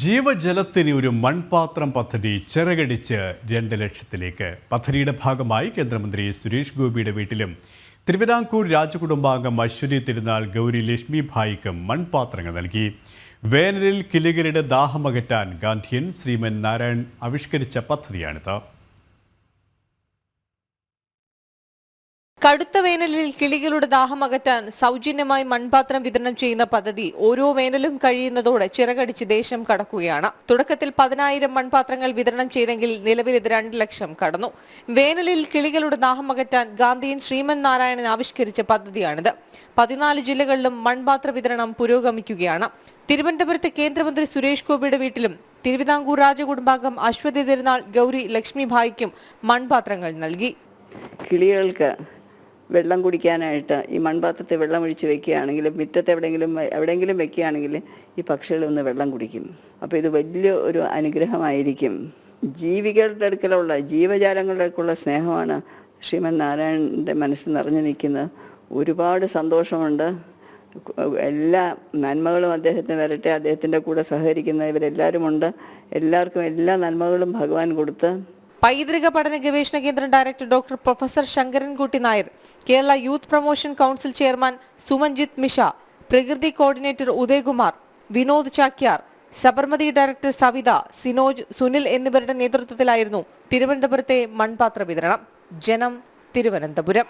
ജീവജലത്തിന് ഒരു മൺപാത്രം പദ്ധതി ചിറകടിച്ച് രണ്ട് ലക്ഷത്തിലേക്ക്. പദ്ധതിയുടെ ഭാഗമായി കേന്ദ്രമന്ത്രി സുരേഷ് ഗോപിയുടെ വീട്ടിലും തിരുവിതാംകൂർ രാജകുടുംബാംഗം അശ്വതി തിരുനാൾ ഗൗരി ലക്ഷ്മി ഭായിക്കും മൺപാത്രങ്ങൾ നൽകി. വേനലിൽ കിളികളുടെ ദാഹമകറ്റാൻ ഗാന്ധിയൻ ശ്രീമൻ നാരായൺ ആവിഷ്കരിച്ച പദ്ധതിയാണിത്. കടുത്ത വേനലിൽ കിളികളുടെ ദാഹം അകറ്റാൻ സൗജന്യമായി മൺപാത്രം വിതരണം ചെയ്യുന്ന പദ്ധതി ഓരോ വേനലും കഴിയുന്നതോടെ ചിറകടിച്ച് ദേശം കടക്കുകയാണ്. തുടക്കത്തിൽ പതിനായിരം മൺപാത്രങ്ങൾ വിതരണം ചെയ്തെങ്കിൽ നിലവിൽ ഇത് രണ്ട് ലക്ഷം കടന്നു. വേനലിൽ കിളികളുടെ ദാഹം അകറ്റാൻ ഗാന്ധിയൻ ശ്രീമൻ നാരായണൻ ആവിഷ്കരിച്ച പദ്ധതിയാണിത്. പതിനാല് ജില്ലകളിലും മൺപാത്ര വിതരണം പുരോഗമിക്കുകയാണ്. തിരുവനന്തപുരത്ത് കേന്ദ്രമന്ത്രി സുരേഷ് ഗോപിയുടെ വീട്ടിലും തിരുവിതാംകൂർ രാജകുടുംബാംഗം അശ്വതി തിരുനാൾ ഗൗരി ലക്ഷ്മിഭായിക്കും മൺപാത്രങ്ങൾ നൽകി. കിളികൾക്ക് വെള്ളം കുടിക്കാനായിട്ട് ഈ മൺപാത്രത്തിൽ വെള്ളം ഒഴിച്ച് വെക്കുകയാണെങ്കിൽ മുറ്റത്ത് എവിടെയെങ്കിലും എവിടെയെങ്കിലും വെക്കുകയാണെങ്കിൽ ഈ പക്ഷികളൊന്ന് വെള്ളം കുടിക്കും. അപ്പോൾ ഇത് വലിയ ഒരു അനുഗ്രഹമായിരിക്കും. ജീവികളുടെ അടുക്കലുള്ള ജീവജാലങ്ങളുടെ അടുക്കുള്ള സ്നേഹമാണ് ശ്രീമൻ നാരായണന്റെ മനസ്സിൽ നിറഞ്ഞു നിൽക്കുന്നത്. ഒരുപാട് സന്തോഷമുണ്ട്. എല്ലാ നന്മകളും അദ്ദേഹത്തിന് വരട്ടെ. അദ്ദേഹത്തിന്റെ കൂടെ സഹകരിക്കുന്ന ഇവരെല്ലാവരും ഉണ്ട് എല്ലാവർക്കും എല്ലാ നന്മകളും ഭഗവാൻ കൊടുത്ത് പൈതൃക പഠന ഗവേഷണ കേന്ദ്രം director doctor professor Sankarankutty Nair Kerala youth promotion council chairman Sumanjith Misha Prakriti coordinator Udayakumar Vinod Chakyar Sabarmati director Savitha Sinoj Sunil എന്നിവരുടെ നേതൃത്വത്തിലായിരുന്നു തിരുവനന്തപുരത്തെ മൺപാത്ര വിതരണം. ജനം തിരുവനന്തപുരം.